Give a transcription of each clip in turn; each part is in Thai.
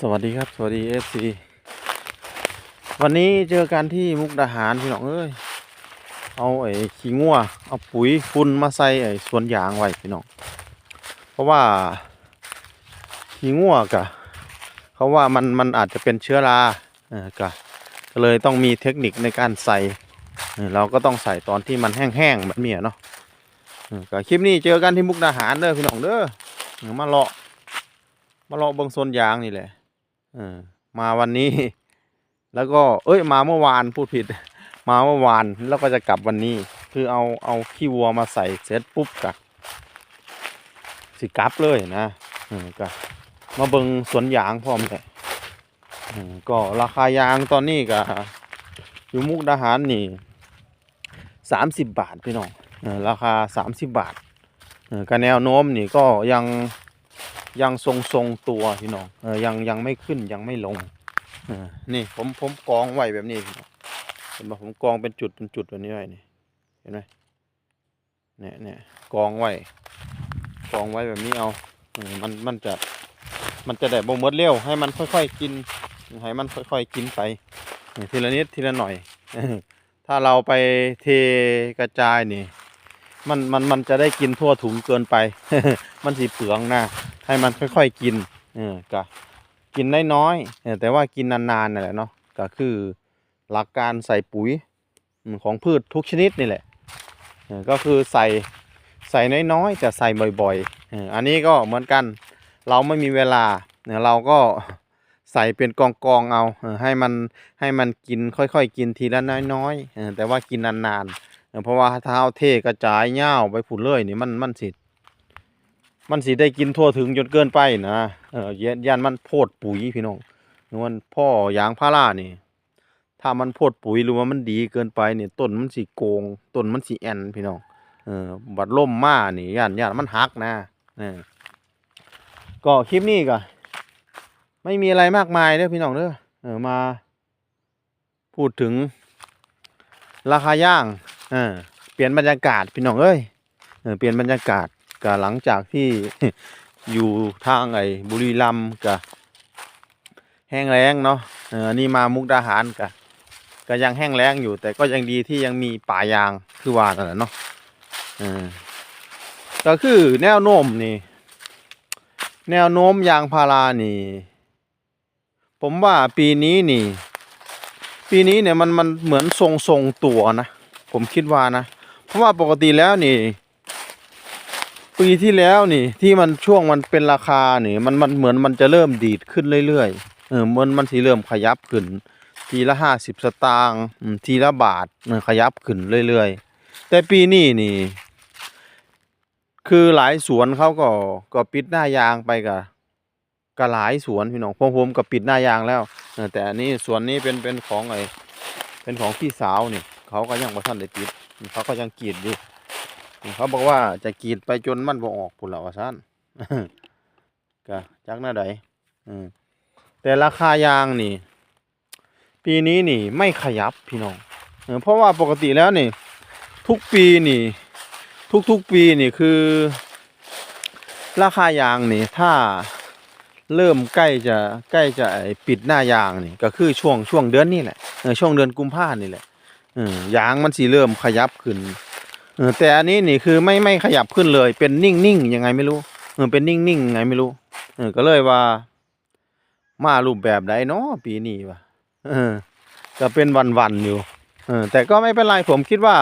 สวัสดีครับสวัสดีเอฟซีวันนี้เจอกันที่มุกดาหารพี่น้องเอ้ยเอาไอ้ขี้งัวเอาปุ๋ยฝุ่นมาใส่ไอ้สวนยางไว้พี่น้องเพราะว่าขี้งัวกะเขาว่ามันมันอาจจะเป็นเชื้อราเออกะก็เลยต้องมีเทคนิคในการใส่เราก็ต้องใส่ตอนที่มันแห้งๆแบบนี้เนาะกะคลิปนี้เจอกันที่มุกดาหารเด้อพี่น้องเด้อมาเลาะมาเลาะเบิ่งสวนยางนี่แหละ มาวันนี้ แล้วก็เอ้ย มาเมื่อวานพูดผิด มาเมื่อวานแล้วก็จะกลับวันนี้ คือเอาเอาขี้วัวมาใส่เสร็จปุ๊บกะสิกลับเลยนะออกะมาเบิงสวนยางพร้อมเลยก็ราคายางตอนนี้กะอยู่มุกดาหารนี่สามสิบบาทพี่น้องราคาสามสิบบาทเออกะแนวโน้มนี่ก็ยัง ยังทรงทรงตัวพี่น้องเออยังยังไม่ขึ้นยังไม่ลงเออนี่ผมผมกองไว้แบบนี้เห็นปะผมกองเป็นจุดเป็นจุดแบบนี้ไว้นี่เห็นไหมเนี่ยเนี่ยกองไว้กองไว้แบบนี้เอาเออมันมันจะมันจะได้บ่มดเร็วให้มันค่อยๆกินให้มันค่อยๆกินไปทีละนิดทีละหน่อย ถ้าเราไปเทกระจายนี่ มันมันมันจะได้กินทั่วถุงเกินไป มันสีเปลืองนะ ให้มันค่อยๆกินเออก็กินน้อยๆเออแต่ว่ากินนานๆนั่นแหละเนาะก็คือหลักการใส่ปุ๋ยของพืชทุกชนิดนี่แหละเออก็คือใส่ใส่น้อยๆแต่ใส่บ่อยๆอันนี้ก็เหมือนกันเราไม่มีเวลาเนี่ยเราก็ใส่เป็นกองๆเอาเออให้มันให้มันกินค่อยๆ กินทีละน้อยๆเออแต่ว่ากินนานๆเพราะว่าถ้าเอาเทกระจายเง่าไปผุนเลยนี่มันมันสิ มันสิได้กินทั่วถึงจนเกินไปนะเออยันยันมันโพดปุ๋ยพี่น้องมันพ่อยางพารานี่ ถ้ามันโพดปุ๋ยหรือว่ามันดีเกินไปนี่ต้นมันสิโกงต้นมันสิแอนพี่น้องเออบัดล่มมานี่ยันยันมันหักนะเออก็คลิปนี้ก็ไม่มีอะไรมากมายเด้อพี่น้องเด้อเออมา พูดถึง ราคาย่างเออเปลี่ยนบรรยากาศพี่น้องเอ้ยเออเปลี่ยนบรรยากาศ ก็หลังจากที่อยู่ทางไอ้บุรีรัมย์กับแห้งแล้งเนาะเอออันนี้มามุกดาหารกะก็ยังแห้งแล้งอยู่ แต่ก็ยังดีที่ยังมีป่ายางคือว่านั่นแหละเนาะเออก็คือแนวโน้มนี่ แนวโน้มยางพารานี่ ผมว่าปีนี้นี่ ปีนี้เนี่ยมันมันเหมือนทรงทรงตัวนะ ผมคิดว่านะ เพราะว่าปกติแล้วนี่ ปีที่แล้วนี่ ที่มันช่วงมันเป็นราคานี่มันมันเหมือนมันจะเริ่มดีดขึ้นเรื่อยๆเออมันมันสิเริ่มขยับขึ้น ทีละห้าสิบสตางค์ทีละบาทเออขยับขึ้นเรื่อยๆ แต่ปีนี้นี่ คือหลายสวนเขาก็ก็ปิดหน้ายางไปกับก็หลายสวนพี่น้องพวกผมก็ปิดหน้ายางแล้วแต่อันนี้สวนนี้เป็นเป็นของไอเป็นของพี่สาวนี่เขาก็ยังบ่ทันได้ปิดเขาก็ยังกรีดอยู่ เขาบอกว่าจะกรีดไปจนมันบ่ออกพุ่นละว่าซั่นก็จักหน้าใดแต่ราคายางนี่ ปีนี้นี่ไม่ขยับพี่น้องเพราะว่าปกติแล้วนี่ ทุกปีนี่ ทุกๆปีนี่คือ ราคายางนี่ ถ้าเริ่มใกล้จะใกล้จะปิดหน้ายางนี่ ก็คือช่วงช่วงเดือนนี้แหละช่วงเดือนกุมภาพันธ์นี่แหละยางมันสิเริ่มขยับขึ้น แต่อันนี้นี่คือไม่ไม่ขยับขึ้นเลย เป็นนิ่งๆยังไงไม่รู้เออเป็นนิ่งๆยังไงไม่รู้เออก็เลยว่า มารูปแบบใดเนาะปีนี้วะเออก็เป็นวันๆอยู่เออแต่ก็ไม่เป็นไรผมคิดว่า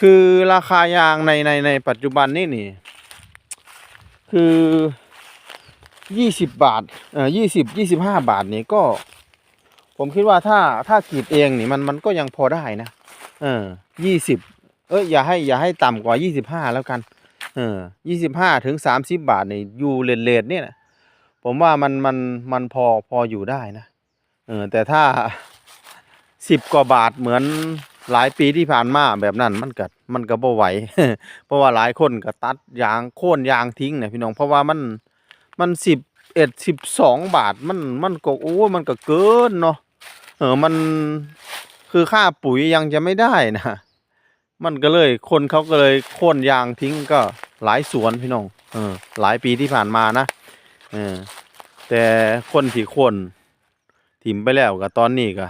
คือราคายางในในในปัจจุบันนี่นี่ คือยี่สิบบาทเออยี่สิบยี่สิบห้าบาทนี่ก็ ผมคิดว่าถ้าถ้ากรีดเองนี่มันมันก็ยังพอได้นะเออยี่สิบ เอ้ยอย่าให้อย่าให้ต่ำกว่ายี่สิบห้าแล้วกัน เออยี่สิบห้าถึงสามสิบบาทนี่อยู่เลนเลนเนี่ยนะผมว่ามันมันมันพอพออยู่ได้นะเออแต่ถ้าสิบกว่าบาทเหมือนหลายปีที่ผ่านมาแบบนั้นมันก็มันก็บ่ไหวเพราะว่าหลายคนก็ตัดยางโค่นยางทิ้งเนี่ยพี่น้องเพราะว่ามันมันสิบเอ็ดสิบสองบาทมันมันก็โอ้มันก็เกินเนาะเออมันคือค่าปุ๋ยยังจะไม่ได้นะ มันก็เลยคนเขาก็เลยโค่นยางทิ้งก็หลายสวนพี่น้องเออหลายปีที่ผ่านมานะเออแต่คนที่คนถิ่มไปแล้วก็ตอนนี้ก็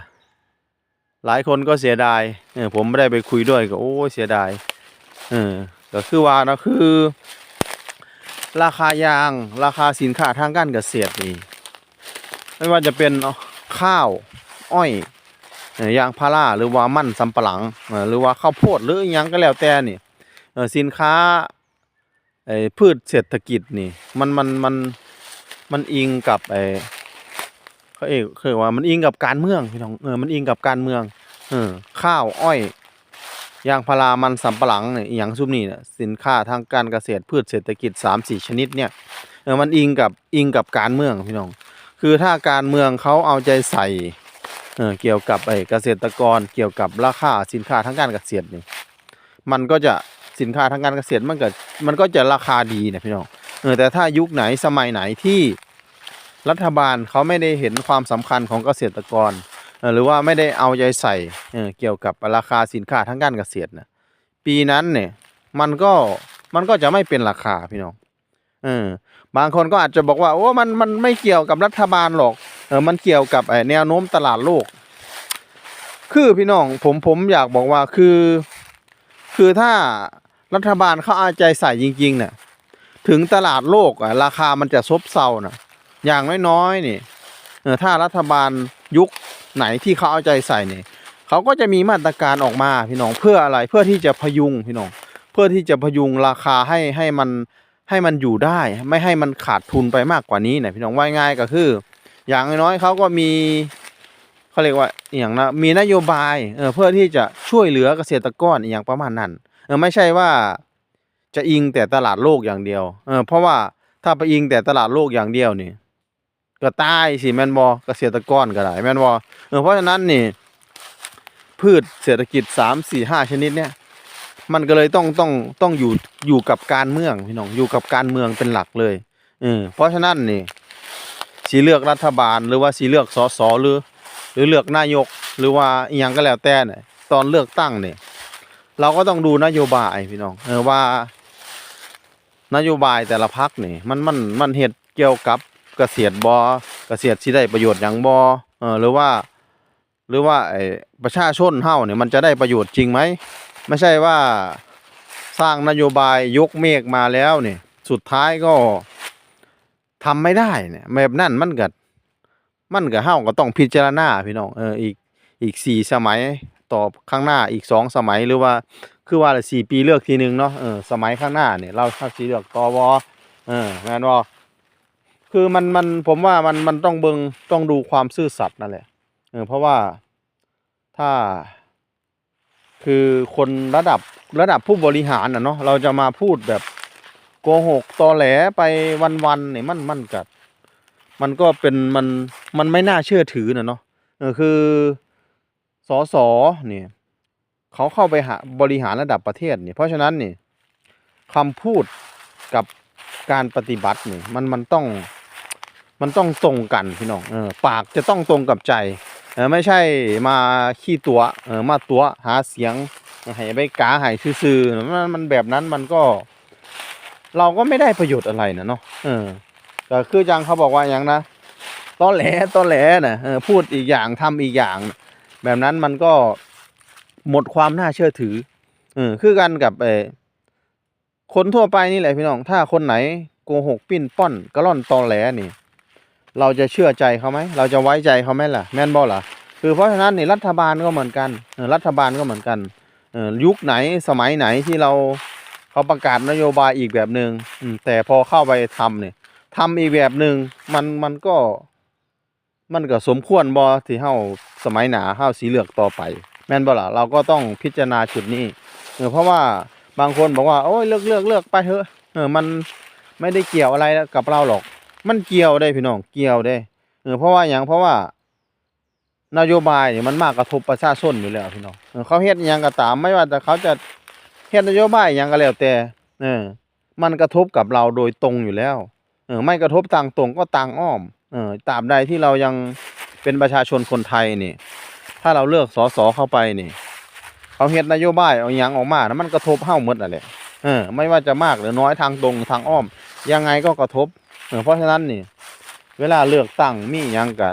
หลายคนก็เสียดายเออผมไม่ได้ไปคุยด้วยก็โอ้เสียดายเออก็คือว่านะคือ ราคายางราคาสินค้าทางการเกษตรนี่ไม่ว่าจะเป็นข้าวอ้อย ยางพาราหรือว่ามันสำปะหลังหรือว่าข้าวโพดหรืออหยังก็แล้วแต่นี่สินค้าไอ้พืชเศรษฐกิจนี่มันมันมันมันอิงกับไอ้เขาเอกคือว่ามันอิงกับการเมืองพี่น้องเออมันอิงกับการเมืองเออข้าวอ้อยยางพารามันสำปะหลังเนี่ยอย่างซุมนี่เนี่ยสินค้าทางการเกษตรพืชเศรษฐกิจสามสี่ชนิดเนี่ยเออมันอิงกับอิงกับการเมืองพี่น้อง คือถ้าการเมืองเขาเอาใจใส่ เกี่ยวกับไอ้เกษตรกรเกี่ยวกับราคาสินค้าทางการเกษตรนี่มันก็จะสินค้าทางการเกษตรมันก็มันก็จะราคาดีนะพี่น้องเออแต่ถ้ายุคไหนสมัยไหนที่รัฐบาลเขาไม่ได้เห็นความสำคัญของเกษตรกร หรือว่าไม่ได้เอาใจใส่เเกี่ยวกับราคาสินค้าทางการเกษตรนะปีนั้นเนี่ยมันก็มันก็จะไม่เป็นราคาพี่น้องเออบางคนก็อาจจะบอกว่าโอ้มันมันไม่เกี่ยวกับรัฐบาลหรอก เออมันเกี่ยวกับไอแนวโน้มตลาดโลก คือพี่น้องผมผมอยากบอกว่าคือ คือถ้ารัฐบาลเขาเอาใจใส่จริงๆเนี่ยถึงตลาดโลกอะราคามันจะซบเซานะอย่างน้อยๆนี่เออถ้ารัฐบาลยุคไหนที่เขาเอาใจใส่เนี่ยเขาก็จะมีมาตรการออกมาพี่น้องเพื่ออะไรเพื่อที่จะพยุงพี่น้อง เพื่อที่จะพยุงราคาให้ให้มันให้มันอยู่ได้ ไม่ให้มันขาดทุนไปมากกว่านี้นะพี่น้องว่าง่ายก็คือ อย่างน้อยเขาก็มีเขาเรียกว่าอย่างนะมีนโยบายเออเพื่อที่จะช่วยเหลือเกษตรกรอย่างประมาณนั้นเออไม่ใช่ว่าจะอิงแต่ตลาดโลกอย่างเดียวเออเพราะว่าถ้าไปอิงแต่ตลาดโลกอย่างเดียวนี่ก็ตายสิแมนบอเกษตรกรก็ได้แมนบอเออเพราะฉะนั้นนี่พืชเศรษฐกิจสามสี่ห้าชนิดเนี่ยมันก็เลยต้องต้องต้องอยู่อยู่กับการเมืองพี่น้องอยู่กับการเมืองเป็นหลักเลยเออเพราะฉะนั้นนี่ สีเลือกรัฐบาล หรือว่าสีเลือกสสหรือ หรือเลือกนายกหรือว่าอีหยังก็แล้วแต่เนี่ยตอนเลือกตั้งเนี่ยเราก็ต้องดูนโยบายพี่น้องเออว่านโยบายแต่ละพักนี่มันมันมันเหตุเกี่ยวกับเกษตรบอเกษตรสิได้ประโยชน์อย่างบอเออหรือว่า หรือว่าไอ้ประชาชนเฮาเนี่ยมันจะได้ประโยชน์จริงไหมไม่ใช่ว่าสร้างนโยบายยกเมฆมาแล้วเนี่ยสุดท้ายก็ ทำไม่ได้เนี่ยแบบนั้นมันก็มันก็เฮาก็ต้องพิจารณาพี่น้องเอออีกอีกสี่สมัยต่อข้างหน้าอีกสองสมัยหรือว่าคือว่าละสี่ปีเลือกทีหนึ่งเนาะเออสมัยข้างหน้าเนี่ยเราถ้าสีเลือกตวเออแมนบ่คือมันมันผมว่ามันมันต้องเบิงต้องดูความซื่อสัตย์นั่นแหละเออเพราะว่าถ้า คือคนระดับระดับผู้บริหารนะเนาะเราจะมาพูดแบบ โกหกตอแหลไปวันๆเนี่ยมันมันกัด มันก็เป็นมันมันไม่น่าเชื่อถือนะเนาะเออคือสอสอเนี่ยเขาเข้าไปหาบริหารระดับประเทศเนี่ยเพราะฉะนั้นเนี่ยคำพูดกับการปฏิบัติเนี่ยมันมันต้องมันต้องตรงกันพี่น้องเออปากจะต้องตรงกับใจเออไม่ใช่มาขี้ตัวเออมาตัวหาเสียงให้ไปกาให้ซื่อๆมันมันแบบนั้นมันก็ เราก็ไม่ได้ประโยชน์อะไรนะเนาะเออก็คือจังเขาบอกว่าอย่างนะตอแหลตอแหลนะเออพูดอีกอย่างทำอีกอย่าง แบบนั้นมันก็หมดความน่าเชื่อถือเออคือกันกับเออคนทั่วไปนี่แหละพี่น้อง ถ้าคนไหนโกหกปิ้นป้อนกระล่อนตอแหลนี่ เราจะเชื่อใจเขาไหมเราจะไว้ใจเขาไหมล่ะ แม่นบอล่ะคือเพราะฉะนั้นนี่รัฐบาลก็เหมือนกันออรัฐบาลก็เหมือนกันเออยุคไหนสมัยไหนที่เรา เขาประกาศนโยบายอีกแบบหนึง่งแต่พอเข้าไปทำเนี่ยทำอีกแบบหนึ่งมันมันก็ มันก็สมควรบอที่เฮาสมัยหนาเฮาสีเหลือกต่อไป แม่นบ่ล่ะเราก็ต้องพิจารณาจุดนี้เออเพราะว่าบางคนบอกว่าโอ้ยเลือกเลือกเลือกไปเถอะเออมันไม่ได้เกี่ยวอะไรกับเราหรอก มันเกี่ยวได้พี่น้องเกี่ยวได้เออเพราะว่าอย่างเพราะว่านโยบายเนี่ยมันมากกระทบประชาชนอยู่แล้วพี่น้องเขาเฮ็ดยังก็ตามไม่ว่าแต่เขาจะ เฮ็ดนโยบายอิหยังก็แล้วแต่เออมันกระทบกับเราโดยตรงอยู่แล้วเออไม่กระทบทางตรงก็ทางอ้อมเออตราบใดที่เรายังเป็นประชาชนคนไทยนี่ ถ้าเราเลือกสสเข้าไปนี่เขาเฮ็ดนโยบายเอาอิหยังออกมานะมันกระทบเฮาหมดนั่นแหละเออไม่ว่าจะมากหรือน้อยทางตรงทางอ้อม ยังไงก็กระทบเออเพราะฉะนั้นนี่เวลาเลือกตั้งมีหยังก็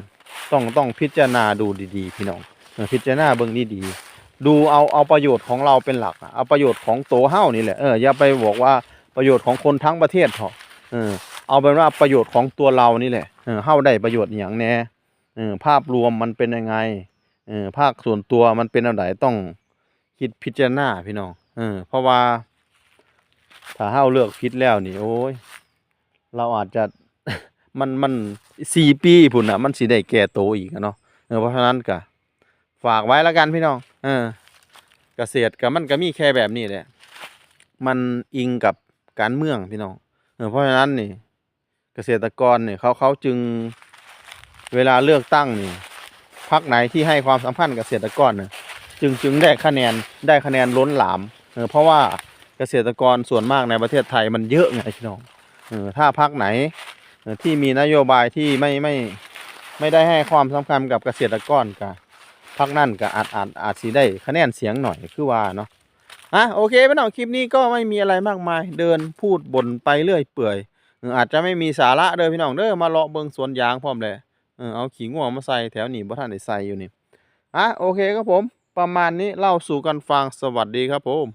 ต้องต้องพิจารณาดูดีๆ พี่น้องเออพิจารณาเบิ่งดีๆ ดูเอาเอาประโยชน์ของเราเป็นหลักอะเอาประโยชน์ของโตเฮ้านี่แหละเอออย่าไปบอกว่าประโยชน์ของคนทั้งประเทศเถอะเออเอาเป็นว่าประโยชน์ของตัวเรานี่แหละเออเฮาได้ประโยชน์อย่างแน่เออภาพรวมมันเป็นยังไงเออภาคส่วนตัวมันเป็นอะไรต้องคิดพิจารณาพี่น้องเออเพราะว่า ถ้าเฮ้าเลือกผิดแล้วนี่โอ้ยเราอาจจะมันมันสี่ปีพุ่นน่ะ มันสิได้แก่โตอีกเนาะเออเพราะฉะนั้นก็ ฝากไว้แล้วกันพี่น้องเออเกษตรก็มันก็มีแค่แบบนี้แหละมันอิงกับการเมืองพี่น้องเออเพราะฉะนั้นนี่ เกษตรกรเนี่ยเขาเขาจึงเวลาเลือกตั้งนี่พรรคไหนที่ให้ความสำคัญกับเกษตรกรเนี่ยจึงจึงได้คะแนนได้คะแนนล้นหลามเออเพราะว่าเกษตรกรส่วนมากในประเทศไทยมันเยอะไงพี่น้องเออถ้าพรรคไหนที่มีนโยบายที่ไม่ไม่ไม่ได้ให้ความสำคัญกับเกษตรกรก็ พักนั่นก็อาจอาจอาจสีได้คะแนนเสียงหน่อยคือว่าเนาะอะโอเคพี่น้องคลิปนี้ก็ไม่มีอะไรมากมาย เดินพูดบ่นไปเรื่อยเปื่อยอาจจะไม่มีสาระเด้อพี่น้องเด้อมาเลาะเบิงสวนยางพร้อมเลยเออเอาขี่ง่วงมาใส่แถวนี้บ่ท่านได้ใส่อยู่นี่อะโอเคครับผม ประมาณนี้เล่าสู่กันฟังสวัสดีครับผม